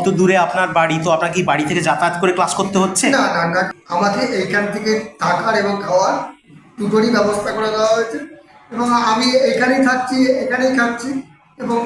অত দূরে আপনার বাড়ি, তো আপনার কি বাড়ি থেকে যাতায়াত করে ক্লাস করতে হচ্ছে? না না না। আমাদের এইখান থেকে থাকার এবং খাওয়ার দুটোরই ব্যবস্থা করে দেওয়া হয়েছে। এবং আমি এখানেই থাকছি, এখানেই খাচ্ছি এবং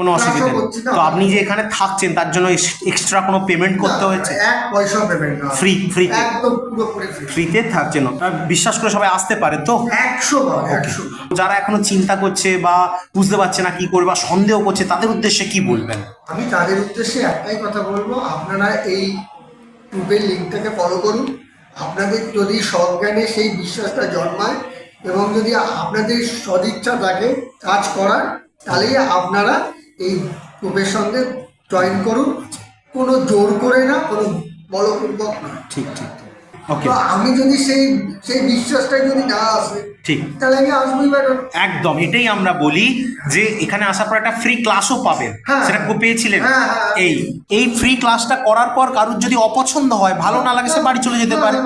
কোনো অসুবিধা নেই। তো আপনি যে এখানে থাকছেন তার জন্য এক্সট্রা কোনো পেমেন্ট করতে হয়েছে? এক পয়সা পেমেন্ট ফ্রি ফ্রি একদম পুরোপুরি ফ্রিতে থাকছেন। বিশ্বাস করে সবাই আসতে পারে তো? একশো একশো যারা এখনও চিন্তা করছে বা বুঝতে পারছে না কি করবে বা সন্দেহ করছে তাদের উদ্দেশ্যে কি বলবেন? আমি তাদের উদ্দেশ্যে একটাই কথা বলব আপনারা এই ট্যুবের লিঙ্কটাকে ফলো করুন। আপনাদের যদি সজ্ঞানে সেই বিশ্বাসটা জন্মায় এবং যদি আপনাদের সদিচ্ছা থাকে কাজ করার তাহলেই আপনারা এই গ্রুপের সঙ্গে জয়েন করুন। কোনো জোর করে না কোনো বলপূর্বক না। ঠিক ঠিক। তো আমি যদি সেই সেই বিশ্বাসটাই যদি না আসে ঠিক। তাহলে আমি আসবোই একদম এটাই আমরা বলি যে এখানে আসার পর একটা ফ্রি ক্লাসও পাবেন। হ্যাঁ। সেটা কো পেয়েছিলেন। হ্যাঁ, হ্যাঁ। এই এই ফ্রি ক্লাসটা করার পর কারুর যদি অপছন্দ হয় ভালো না লাগে সে বাড়ি চলে যেতে পারে।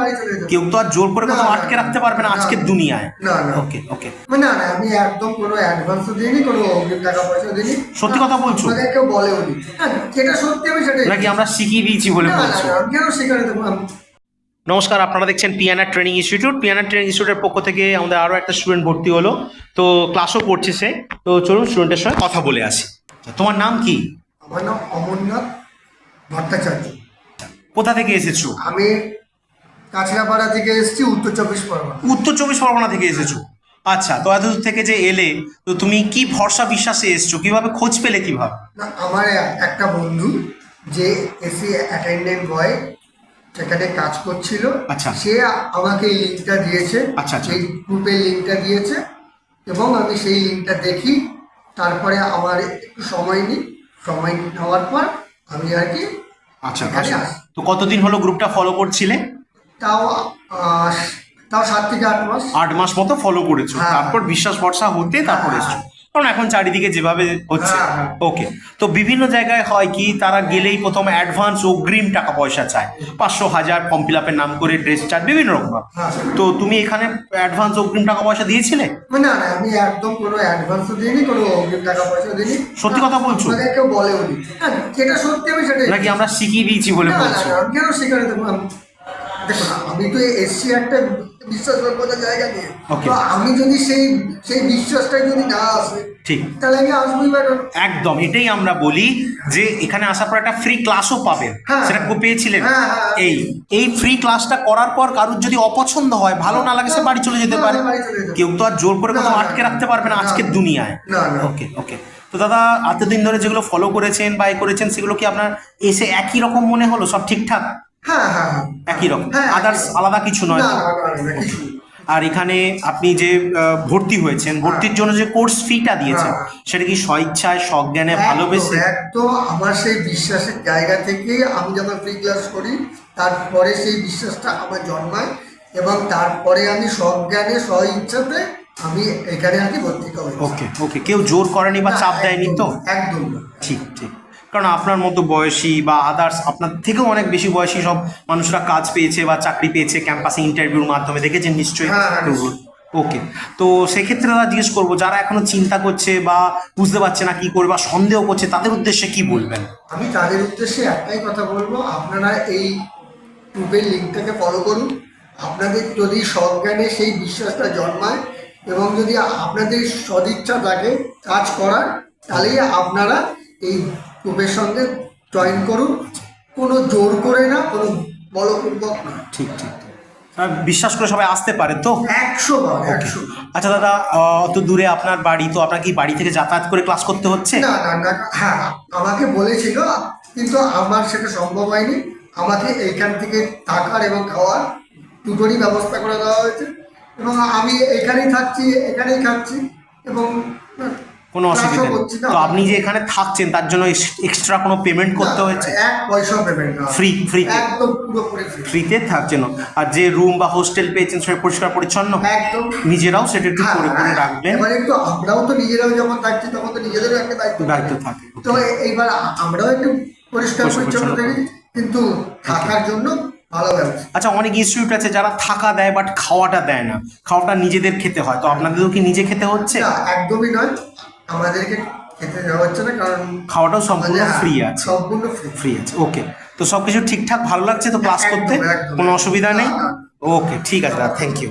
কেউ তো আর জোর করে কোথাও আটকে রাখতে পারবে না আজকের দুনিয়ায়। না। ওকে ওকে না না আমি একদম কোনো অ্যাডভান্সও দিইনি কোনো টাকা পয়সা দিইনি। সত্যি কথা বলছো? কেউ বলেও নি। হ্যাঁ, সত্যি আমি সেটাই নাকি আমরা শিখিয়ে দিয়েছি বলে বলছো? কেন আমি নমস্কার আপনারা দেখছেন Piana training institute. Piana training ইনস্টিটিউটের পক্ষ থেকে আমাদের আরও একটা স্টুডেন্ট ভর্তি হলো। তো ক্লাসও করছে সে। তো চলুন স্টুডেন্টের সঙ্গে কথা বলে আসি। তোমার নাম কি? আমার নাম অমরনাথ ভট্টাচার্য। কোথা থেকে এসেছ? আমি কাছড়াপাড়া থেকে এসেছি উত্তর চব্বিশ পরগনা। উত্তর চব্বিশ পরগনা থেকে এসেছ। আচ্ছা তো এত দূর থেকে যে এলে তো তুমি কি ভরসা বিশ্বাসে এসছো? কীভাবে খোঁজ পেলে কীভাবে? না আমার একটা বন্ধু যে এসি অ্যাটেন্ডেন্ট বয় সেখানে কাজ করছিল আচ্ছা। সে আমাকে এই লিঙ্কটা দিয়েছে আচ্ছা, আচ্ছা। সেই গ্রুপের লিঙ্কটা দিয়েছে এবং আমি সেই লিঙ্কটা দেখি তারপরে আমার একটু সময় নিই সময় নেওয়ার পর আমি আর কি আচ্ছা আচ্ছা। তো কতদিন হলো গ্রুপটা ফলো করছিলে তাও তাও সাত থেকে আট মাস আট মাস মতো ফলো করেছ হ্যাঁ। তারপর বিশ্বাস ভরসা হতে তারপর হ্যাঁ। এসছো কারণ এখন চারিদিকে যেভাবে হচ্ছে। হ্যাঁ, হ্যাঁ। ওকে তো বিভিন্ন জায়গায় হয় কি তারা গেলেই প্রথমে অ্যাডভান্স অগ্রিম টাকা পয়সা চায়। পাঁচশো হাজার ফর্ম ফিল আপের নাম করে ড্রেস চার্জ বিভিন্ন রকম হ্যাঁ। তো তুমি এখানে অ্যাডভান্স অগ্রিম টাকা পয়সা দিয়েছিলে? না না আমি একদম কোনো অ্যাডভান্সও দিইনি কোনো অগ্রিম টাকা পয়সা দিইনি। সত্যি কথা বলছো? আমাকে কেউ হ্যাঁ, যেটা সত্যি আমি সেটাই নাকি আমরা শিখিয়ে দিয়েছি বলে বলছো? কেন আমি দেখুন আমি তো এসছি একটা বিশ্বাসযোগ্যতার জায়গা নিয়ে। আমি যদি সেই সেই বিশ্বাসটাই যদি না আসে ঠিক। তাহলে আমি আসবোই বা একদম এটাই আমরা বলি যে এখানে আসার পর একটা ফ্রি ক্লাসও পাবেন। হ্যাঁ। সেটা কো পেয়েছিলেন। হ্যাঁ, হ্যাঁ। এই এই ফ্রি ক্লাসটা করার পর কারুর যদি অপছন্দ হয় ভালো না লাগে সে বাড়ি চলে যেতে পারে। কেউ তো আর জোর করে কোথাও আটকে রাখতে পারবে না। আজকের দুনিয়ায়। ওকে ওকে তো দাদা এতদিন ধরে যেগুলো ফলো করেছেন বা এ করেছেন সেগুলো কি আপনার এসে একই রকম মনে হলো? সব ঠিকঠাক? হ্যাঁ হ্যাঁ হ্যাঁ। একই রকম। হ্যাঁ, আদার্স আলাদা কিছু নয়। আর এখানে আপনি যে ভর্তি হয়েছেন ভর্তির জন্য যে কোর্স ফিটা দিয়েছেন হ্যাঁ। সেটা কি স্বইচ্ছায় সজ্ঞানে ভালোবেসে? একদম আমার সেই বিশ্বাসের জায়গা থেকে আমি যখন ফ্রি ক্লাস করি তারপরে সেই বিশ্বাসটা আমার জন্মায় এবং তারপরে আমি সজ্ঞানে স্ব ইচ্ছাতে আমি এখানে আর কি ভর্তি হই ওকে ওকে কেউ জোর করেনি বা চাপ দেয়নি তো? একদম ঠিক ঠিক। কারণ আপনার মতো বয়সী বা আদার্স আপনার থেকেও অনেক বেশি বয়সী সব মানুষরা কাজ পেয়েছে বা চাকরি পেয়েছে ক্যাম্পাসে ইন্টারভিউর মাধ্যমে দেখেছেন নিশ্চয়ই? হ্যাঁ, হ্যাঁ। ওকে তো সেক্ষেত্রে দাদা জিজ্ঞেস করব যারা এখনও চিন্তা করছে বা বুঝতে পারছে না কি করবে বা সন্দেহ করছে তাদের উদ্দেশ্যে কি বলবেন? আমি তাদের উদ্দেশ্যে একটাই কথা বলব আপনারা এই গ্রুপের লিঙ্কটাকে ফলো করুন। আপনাদের যদি সজ্ঞানে সেই বিশ্বাসটা জন্মায় এবং যদি আপনাদের সদিচ্ছা থাকে কাজ করার তাহলেই আপনারা এই গ্রুপের সঙ্গে জয়েন করুন। কোনো জোর করে না কোনো বলপূর্বক না। ঠিক ঠিক। আর বিশ্বাস করে সবাই আসতে পারে তো? একশো একশো আচ্ছা দাদা অত দূরে আপনার বাড়ি তো আপনার কি বাড়ি থেকে যাতায়াত করে ক্লাস করতে হচ্ছে? না না না হ্যাঁ আমাকে বলেছিল কিন্তু আমার সেটা সম্ভব হয়নি। আমাকে এইখান থেকে থাকার এবং খাওয়ার দুটোরই ব্যবস্থা করে দেওয়া হয়েছে। এবং আমি এখানেই থাকছি এখানেই খাচ্ছি এবং কোনো অসুবিধা নেই। তো আপনি যে এখানে থাকছেন তার জন্য এক্সট্রা কোনো পেমেন্ট করতে হয়েছে? এক পয়সা পেমেন্ট না। Free, free একদম পুরোপুরি ফ্রি ফ্রিতে থাকছেন আর যে রুম বা হোস্টেল পেয়েছেন সেটা পরিষ্কার পরিচ্ছন্ন? একদম। নিজেরাও সেটা একটু হ্যাঁ, করে করে হ্যাঁ। রাখবেন। এবার একটু আমরাও তো নিজেরাও যখন থাকছি তখন তো নিজেদেরও একটা দায়িত্ব দায়িত্ব থাকে তো এইবার আমরাও একটু পরিষ্কার পরিচ্ছন্ন পরিচ্ছন্ন থাকি কিন্তু থাকার জন্য আচ্ছা অনেক ইনস্টিটিউট আছে যারা থাকা দেয় বাট খাওয়াটা দেয় না। খাওয়াটা নিজেদের খেতে হয়। তো আপনাদেরও কি নিজে খেতে হচ্ছে? একদমই নয়। আমাদেরকে খেতে দেওয়া হচ্ছে না কারণ খাওয়াটাও সম্পূর্ণ ফ্রি আছে। সম্পূর্ণ ফ্রি ফ্রি আছে ওকে তো সব কিছু ঠিকঠাক ভালো লাগছে তো ক্লাস করতে? কোনো অসুবিধা নেই? না, না। ওকে ঠিক আছে দাদা থ্যাংক ইউ